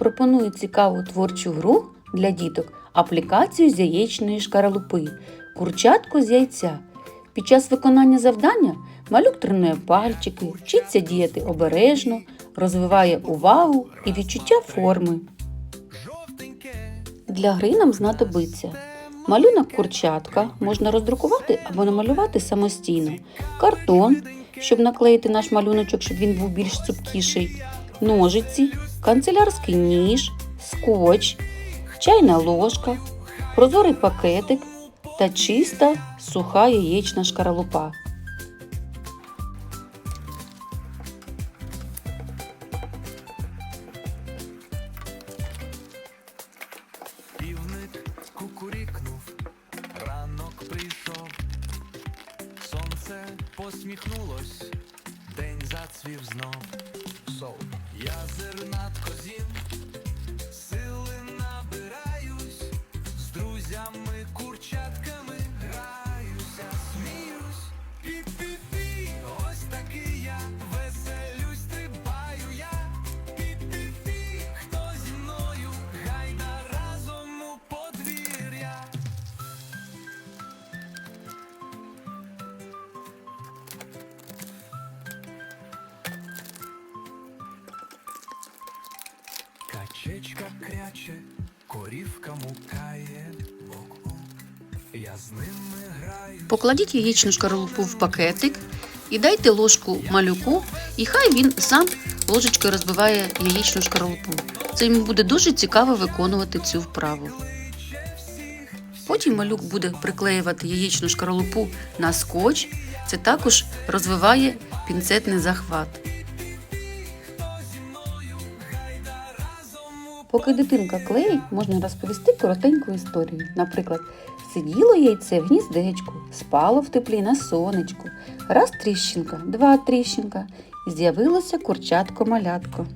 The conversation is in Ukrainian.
пропоную цікаву творчу гру для діток аплікацію з яєчної шкаралупи Курчатко з яйця. Під час виконання завдання малюк тренує пальчики, вчиться діяти обережно, розвиває увагу і відчуття форми. Для гри нам знадобиться малюнок курчатка можна роздрукувати або намалювати самостійно, картон, щоб наклеїти наш малюночок, щоб він був більш цупкіший, ножиці, канцелярський ніж, скотч, чайна ложка, прозорий пакетик та чиста суха яєчна шкаралупа. Півник кукурікнув, ранок прийшов, сонце посміхнулось, день зацвів знов. Качечка кряче, корівка мукає, я з ними граю. Покладіть яєчну шкаралупу в пакетик і дайте ложку малюку, і хай він сам ложечкою розбиває яєчну шкаралупу. Це йому буде дуже цікаво виконувати цю вправу. Потім малюк буде приклеювати яєчну шкаралупу на скотч. Це також розвиває пінцетний захват. Поки дитинка клеїть, можна розповісти коротеньку історію. Наприклад, сиділо яйце в гніздечку, спало в теплі на сонечку. Раз тріщинка, два тріщинка, з'явилося курчатко-малятко.